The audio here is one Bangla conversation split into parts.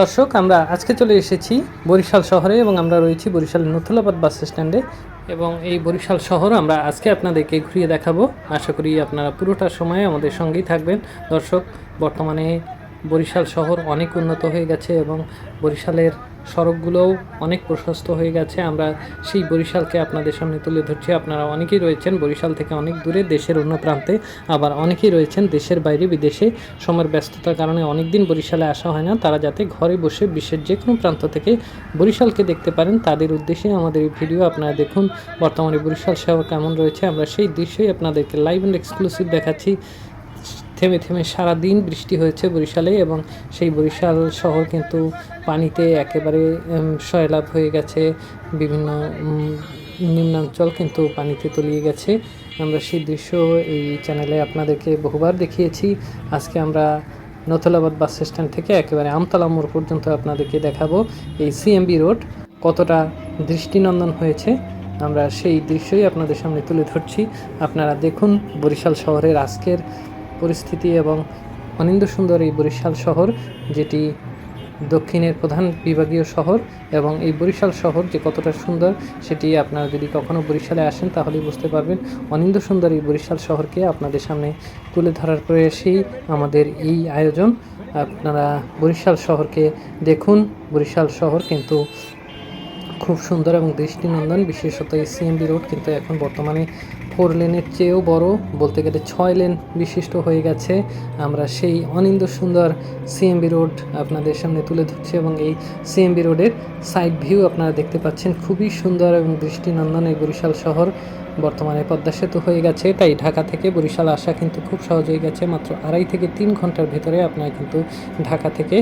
দর্শক, আমরা আজকে চলে এসেছি বরিশাল শহরে এবং আমরা রয়েছি বরিশালের নথুলাবাদ বাস স্ট্যান্ডে। এবং এই বরিশাল শহর আমরা আজকে আপনাদেরকে ঘুরিয়ে দেখাবো। আশা করি আপনারা পুরোটা সময় আমাদের সঙ্গেই থাকবেন। দর্শক, বর্তমানে বরিশাল শহর অনেক উন্নত হয়ে গেছে এবং বরিশালের সড়কগুলোও অনেক প্রশস্ত হয়ে গেছে। আমরা সেই বরিশালকে আপনাদের সামনে তুলে ধরছি। আপনারা অনেকেই রয়েছেন বরিশাল থেকে অনেক দূরে দেশের অন্য প্রান্তে আবার অনেকেই রয়েছেন দেশের বাইরে বিদেশে। সময়ের ব্যস্ততার কারণে অনেক দিন বরিশালে আসা হয় না। তারা যাতে ঘরে বসে বিশ্বের যে কোনো প্রান্ত থেকে বরিশালকে দেখতে পারেন। তাদের উদ্দেশ্যে আমাদের এই ভিডিও আপনারা দেখুন। বর্তমানে বরিশাল শহর কেমন রয়েছে? আমরা সেই দৃশ্যই আপনাদেরকে লাইভ অ্যান্ড এক্সক্লুসিভ দেখাচ্ছি। থেমে থেমে সারা দিন বৃষ্টি হয়েছে বরিশালে এবং সেই বরিশাল শহর কিন্তু পানিতে একেবারে সয়লাভ হয়ে গেছে। বিভিন্ন নিম্নাঞ্চল কিন্তু পানিতে তলিয়ে গেছে। আমরা সেই দৃশ্য এই চ্যানেলে আপনাদেরকে বহুবার দেখিয়েছি। আজকে আমরা নথলাবাদ বাস স্ট্যান্ড থেকে একেবারে আমতলা মোড় পর্যন্ত আপনাদেরকে দেখাবো। এই সিএমবি রোড কতটা দৃষ্টিনন্দন হয়েছে, আমরা সেই দৃশ্যই আপনাদের সামনে তুলে ধরছি। আপনারা দেখুন বরিশাল শহরের আজকের পরিস্থিতি এবং অনিন্দ সুন্দর এই বরিশাল শহর, যেটি দক্ষিণের প্রধান বিভাগীয় শহর এবং এই বরিশাল শহর যে কতটা সুন্দর সেটি আপনারা যদি কখনও বরিশালে আসেন তাহলেই বুঝতে পারবেন। অনিন্দ সুন্দর এই বরিশাল শহরকে আপনাদের সামনে তুলে ধরার প্রয়াসেই আমাদের এই আয়োজন। আপনারা বরিশাল শহরকে দেখুন। বরিশাল শহর কিন্তু খুব সুন্দর এবং দৃষ্টিনন্দন, বিশেষত এই সিএমবি রোড কিন্তু এখন বর্তমানে ফোর লেনের চেয়েও বড়। বলতে গেলে ছয় লেন বিশিষ্ট হয়ে গেছে। আমরা সেই অনিন্দ সুন্দর সিএমবি রোড আপনাদের সামনে তুলে ধরছি এবং এই সিএমবি রোডের সাইড ভিউ আপনারা দেখতে পাচ্ছেন। খুবই সুন্দর এবং দৃষ্টিনন্দন এই বরিশাল শহর। বর্তমানে পদ্মা সেতু হয়ে গেছে, তাই ঢাকা থেকে বরিশাল আসা কিন্তু খুব সহজ হয়ে গেছে। মাত্র আড়াই থেকে তিন ঘণ্টার ভিতরে আপনারা কিন্তু ঢাকা থেকে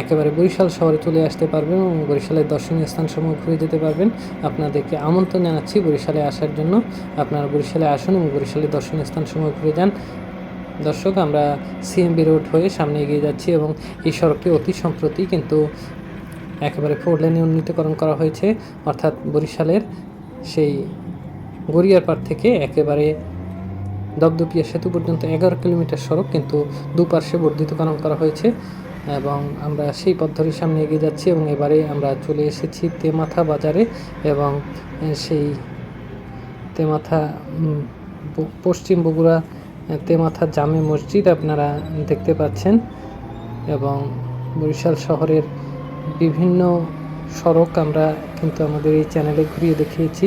একেবারে বরিশাল শহরে চলে আসতে পারবেন এবং বরিশালের দর্শনীয় স্থানসমূহ ঘুরে যেতে পারবেন। আপনাদেরকে আমন্ত্রণ জানাচ্ছি বরিশালে আসার জন্য। আপনারা বরিশালে আসুন এবং বরিশালের দর্শনীয় স্থানসমূহ ঘুরে যান। দর্শক, আমরা সিএমবি রোড হয়ে সামনে এগিয়ে যাচ্ছি এবং এই সড়কটি অতি সম্প্রতি কিন্তু একেবারে ফোর লেনে উন্নীতকরণ করা হয়েছে। অর্থাৎ বরিশালের সেই গড়িয়ারপাড় থেকে একেবারে দপদপিয়া সেতু পর্যন্ত এগারো কিলোমিটার সড়ক কিন্তু দুপার্শ্বে বর্ধিত বর্ধিতকরণ করা হয়েছে এবং আমরা সেই পথ ধরে সামনে এগিয়ে যাচ্ছি এবং এবারে আমরা চলে এসেছি তেমাথা বাজারে এবং সেই তেমাথা পশ্চিম বগুড়া তেমাথা জামে মসজিদ আপনারা দেখতে পাচ্ছেন এবং বরিশাল শহরের বিভিন্ন সড়ক আমরা কিন্তু আমাদের এই চ্যানেলে ঘুরিয়ে দেখিয়েছি।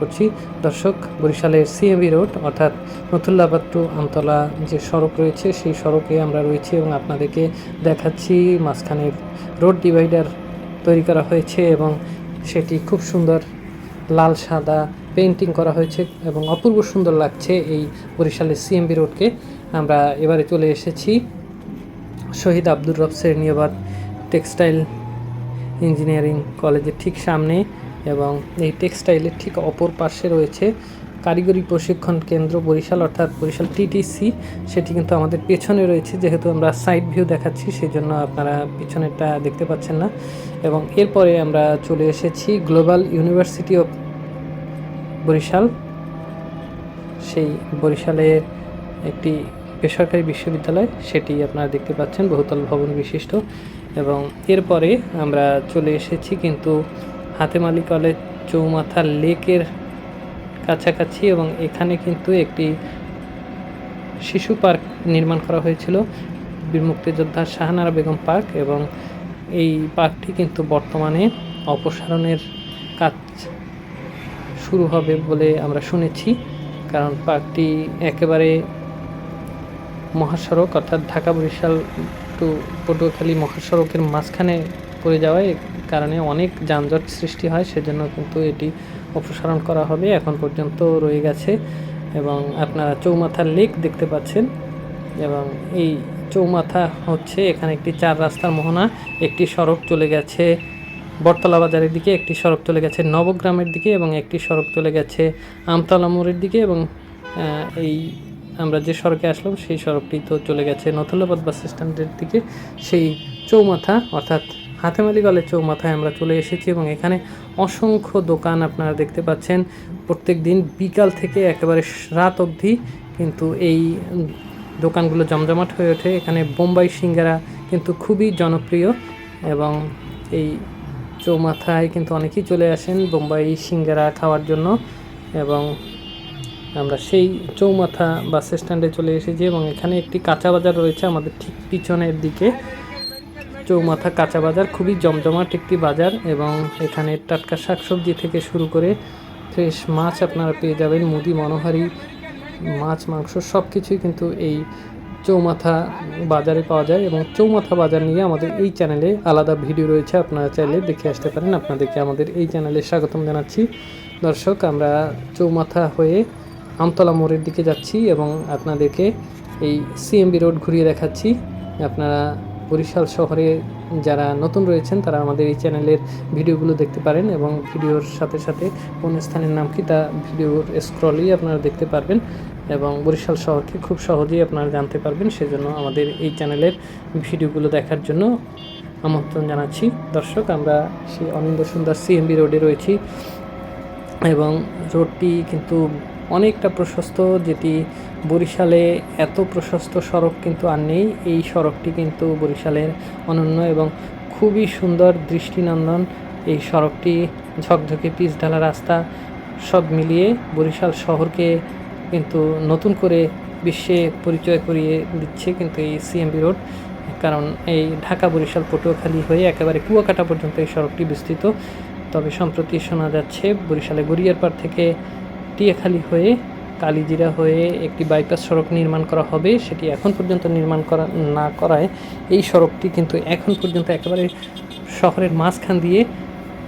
করছি। দর্শক, বরিশালের সিএমবি রোড অর্থাৎ নথুল্লাবাদ টু আমতলা যে সড়ক রয়েছে, সেই সড়কে আমরা রয়েছি এবং আপনাদেরকে দেখাচ্ছি মাঝখানে রোড ডিভাইডার তৈরি করা হয়েছে এবং সেটি খুব সুন্দর লাল সাদা পেইন্টিং করা হয়েছে এবং অপূর্ব সুন্দর লাগছে এই বরিশালের সিএমবি রোডকে আমরা এবারে চলে এসেছি শহীদ আব্দুর রব শ্রেণীবাদ টেক্সটাইল ইঞ্জিনিয়ারিং কলেজের ঠিক সামনে। এবং এই টেক্সটাইলের ঠিক অপর পাশে রয়েছে কারিগরি প্রশিক্ষণ কেন্দ্র, বরিশাল অর্থাৎ বরিশাল টিটিসি সেটি কিন্তু আমাদের পেছনে রয়েছে, যেহেতু আমরা সাইড ভিউ দেখাচ্ছি সেই জন্য আপনারা পিছনেরটা দেখতে পাচ্ছেন না। এবং এরপরে আমরা চলে এসেছি গ্লোবাল ইউনিভার্সিটি অফ বরিশাল। সেই বরিশালের একটি বেসরকারি বিশ্ববিদ্যালয়, সেটি আপনারা দেখতে পাচ্ছেন, বহুতল ভবন বিশিষ্ট। এবং এরপরে আমরা চলে এসেছি কিন্তু হাতেমালি কলেজ চৌমাথা লেকের কাছাকাছি এবং এখানে কিন্তু একটি শিশু পার্ক নির্মাণ করা হয়েছিল, বীর মুক্তিযোদ্ধা শাহানারা বেগম পার্ক এবং এই পার্কটি কিন্তু বর্তমানে অপসারণের কাজ শুরু হবে বলে আমরা শুনেছি, কারণ পার্কটি একেবারে মহাসড়ক, অর্থাৎ ঢাকা বরিশাল টু পটুয়াখালী মহাসড়কের মাঝখানে পড়ে যাওয়ায় কারণে অনেক যানজট সৃষ্টি হয়, সেজন্য কিন্তু এটি অপসারণ করা হবে। এখন পর্যন্ত রয়ে গেছে এবং আপনারা চৌমাথার লেক দেখতে পাচ্ছেন এবং এই চৌমাথা হচ্ছে এখানে একটি চার রাস্তার মোহনা, একটি সড়ক চলে গেছে বটতলা বাজারের দিকে, একটি সড়ক চলে গেছে নবগ্রামের দিকে এবং একটি সড়ক চলে গেছে আমতলা মোড়ের দিকে এবং এই আমরা যে সড়কে আসলাম সেই সড়কটি তো চলে গেছে নথলাবাদ বাস স্ট্যান্ডের দিকে। সেই চৌমাথা অর্থাৎ হাতেমালি গলের চৌমাথায় আমরা চলে এসেছি এবং এখানে অসংখ্য দোকান আপনারা দেখতে পাচ্ছেন। প্রত্যেক দিন বিকাল থেকে একেবারে রাত অবধি কিন্তু এই দোকানগুলো জমজমাট হয়ে ওঠে। এখানে বোম্বাই সিঙ্গারা কিন্তু খুবই জনপ্রিয় এবং এই চৌমাথায় কিন্তু অনেকেই চলে আসেন বোম্বাই সিঙ্গারা খাওয়ার জন্য এবং আমরা সেই চৌমাথা বাস স্ট্যান্ডে চলে এসেছি এবং এখানে একটি কাঁচা বাজার রয়েছে আমাদের ঠিক পিছনের দিকে। চৌমাথা কাঁচা বাজার, খুবই জমজমাট একটি বাজার এবং এখানে টাটকা শাকসবজি থেকে শুরু করে ফ্রেশ মাছ আপনারা পেয়ে যাবেন, মুদি, মনোহারি, মাছ, মাংস সব কিছুই কিন্তু এই চৌমাথা বাজারে পাওয়া যায় এবং চৌমাথা বাজার নিয়ে আমাদের এই চ্যানেলে আলাদা ভিডিও রয়েছে, আপনারা চাইলে দেখে আসতে পারেন। আপনাদেরকে আমাদের এই চ্যানেলে স্বাগতম জানাচ্ছি। দর্শক, আমরা চৌমাথা হয়ে আমতলা মোড়ের দিকে যাচ্ছি এবং আপনাদেরকে এই সিএমবি রোড ঘুরিয়ে দেখাচ্ছি। আপনারা বরিশাল শহরে যারা নতুন রয়েছেন, তারা আমাদের এই চ্যানেলের ভিডিওগুলো দেখতে পারেন এবং ভিডিওর সাথে সাথে কোন স্থানের নাম কি তা ভিডিওর স্ক্রলেই আপনারা দেখতে পারবেন এবং বরিশাল শহরকে খুব সহজেই আপনারা জানতে পারবেন। সেজন্য আমাদের এই চ্যানেলের ভিডিওগুলো দেখার জন্য আমন্ত্রণ জানাচ্ছি। দর্শক, আমরা সেই অনিন্দ সুন্দর সিএমবি রোডে রয়েছি এবং রোডটি কিন্তু অনেকটা প্রশস্ত, যেটি বরিশালে এত প্রশস্ত সড়ক কিন্তু আর নেই। এই সড়কটি কিন্তু বরিশালের অনন্য এবং খুবই সুন্দর দৃষ্টিনন্দন। এই সড়কটি ঝকঝকে পিচ ঢালা রাস্তা সব মিলিয়ে বরিশাল শহরকে কিন্তু নতুন করে বিশ্বে পরিচয় করিয়ে দিচ্ছে কিন্তু এই সিএমবি রোড কারণ এই ঢাকা বরিশাল পটুয়াখালী হয়ে একেবারে কুয়াকাটা পর্যন্ত এই সড়কটি বিস্তৃত। তবে সম্প্রতি শোনা যাচ্ছে বরিশালে গড়িয়ারপাড় থেকে টিয়াখালী হয়ে কালীজিরা হয়ে একটি বাইপাস সড়ক নির্মাণ করা হবে, সেটি এখন পর্যন্ত নির্মাণ করা, না করায় এই সড়কটি কিন্তু এখন পর্যন্ত একেবারে শহরের মাঝখান দিয়ে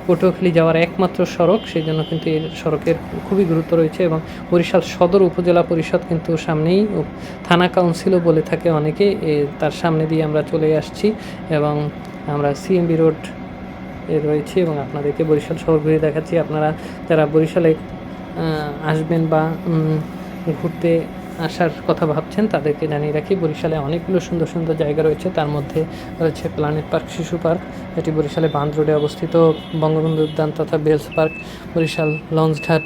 পটুয়াখালী যাওয়ার একমাত্র সড়ক সেই জন্য কিন্তু এই সড়কের খুবই গুরুত্ব রয়েছে এবং বরিশাল সদর উপজেলা পরিষদ কিন্তু সামনেই থানা কাউন্সিলও বলে থাকে অনেকে তার সামনে দিয়ে আমরা চলে আসছি এবং আমরা সিএমবি রোড রয়েছে এবং আপনাদেরকে বরিশাল শহর ঘুরে দেখাচ্ছি। আপনারা যারা বরিশালে আসবেন বা ঘুরতে আসার কথা ভাবছেন, তাদেরকে জানিয়ে রাখি, বরিশালে অনেকগুলো সুন্দর সুন্দর জায়গা রয়েছে। তার মধ্যে রয়েছে প্ল্যানেট পার্ক শিশু পার্ক, এটি বরিশালে বাঁধ রোডে অবস্থিত, বঙ্গবন্ধু উদ্যান তথা বেলস পার্ক, বরিশাল লঞ্চঘাট,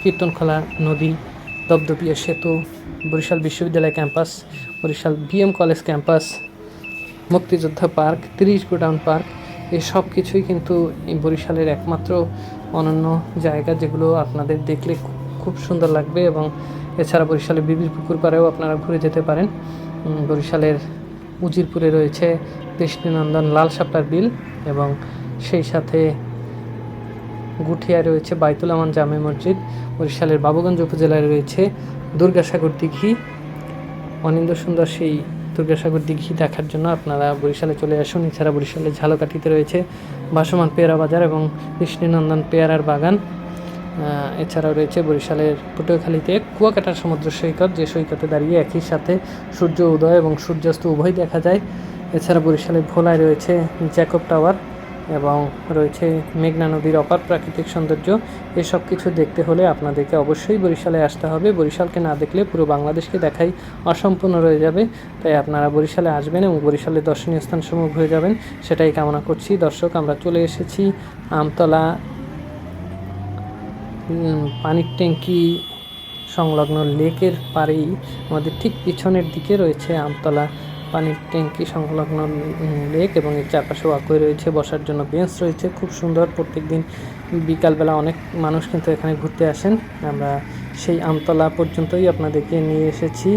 কীর্তনখোলা নদী, দপদপিয়া সেতু, বরিশাল বিশ্ববিদ্যালয় campus, Barishal BM college campus, মুক্তিযোদ্ধা পার্ক, তিরিশ গোডাউন পার্ক এই সব কিছুই কিন্তু এই বরিশালের একমাত্র অনন্য জায়গা যেগুলো আপনাদের দেখলে খুব সুন্দর লাগবে এবং এছাড়া বরিশালের বিবির পুকুর পাড়েও আপনারা ঘুরে যেতে পারেন। বরিশালের উজিরপুরে রয়েছে কৃষ্ণনন্দন লাল সাপটার বিল এবং সেই সাথে গুঠিয়ায় রয়েছে বাইতুল আমান জামে মসজিদ। বরিশালের বাবুগঞ্জ উপজেলায় রয়েছে দুর্গাসাগর দিঘি। অনিন্দ সুন্দর সেই দুর্গাসাগর দিঘি দেখার জন্য আপনারা বরিশালে চলে আসুন। এছাড়া বরিশালে ঝালকাঠিতে রয়েছে ভাসমান পেয়ারা বাজার এবং কৃষ্ণনন্দন পেয়ারার বাগান। এছাড়াও রয়েছে বরিশালের পটুয়াখালীতে কুয়াকাটার সমুদ্র সৈকত, যে সৈকতে দাঁড়িয়ে একই সাথে সূর্য উদয় এবং সূর্যাস্ত উভয় দেখা যায়। এছাড়া বরিশালের ভোলায় রয়েছে জ্যাকব টাওয়ার। এবং রয়েছে মেঘনা নদীর অপার প্রাকৃতিক সৌন্দর্য। এসব কিছু দেখতে হলে আপনাদেরকে অবশ্যই বরিশালে আসতে হবে। বরিশালকে না দেখলে পুরো বাংলাদেশকে দেখাই অসম্পূর্ণ রয়ে যাবে। তাই আপনারা বরিশালে আসবেন এবং বরিশালের দর্শনীয় স্থান স্থানসমূহ ঘুরে যাবেন। সেটাই কামনা করছি। দর্শক, আমরা চলে এসেছি আমতলা পানির ট্যাঙ্কি সংলগ্ন লেকের পাড়েই। আমাদের ঠিক পিছনের দিকে রয়েছে আমতলা পানির ট্যাঙ্কি সংলগ্ন লেক এবং এর চারপাশে ওয়াকওয়ে রয়েছে, বসার জন্য বেঞ্চ রয়েছে। খুব সুন্দর প্রত্যেক দিন বিকালবেলা অনেক মানুষ কিন্তু এখানে ঘুরতে আসেন। আমরা সেই আমতলা পর্যন্তই আপনাদেরকে নিয়ে এসেছি।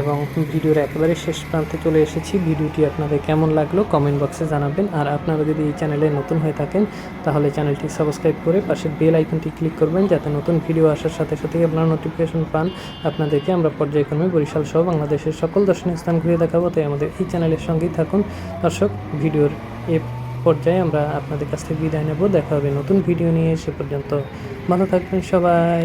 এবং ভিডিওর একেবারে শেষ প্রান্তে চলে এসেছি। ভিডিওটি আপনাদের কেমন লাগল কমেন্ট বক্সে জানাবেন। আর আপনারা যদি এই চ্যানেলে নতুন হয়ে থাকেন, তাহলে চ্যানেলটি সাবস্ক্রাইব করে পাশের বেল আইকনটি ক্লিক করবেন, যাতে নতুন ভিডিও আসার সাথে সাথেই আপনারা নোটিফিকেশন পান। আপনাদেরকে আমরা পর্যায়ক্রমে বরিশাল সহ বাংলাদেশের সকল দর্শনীয় স্থান ঘুরে দেখাবো। তাই আমাদের এই চ্যানেলের সঙ্গেই থাকুন। দর্শক, ভিডিওর এ পর্যায়ে আমরা আপনাদের কাছ থেকে বিদায় নেব। দেখা হবে নতুন ভিডিও নিয়ে। সে পর্যন্ত ভালো থাকবেন সবাই।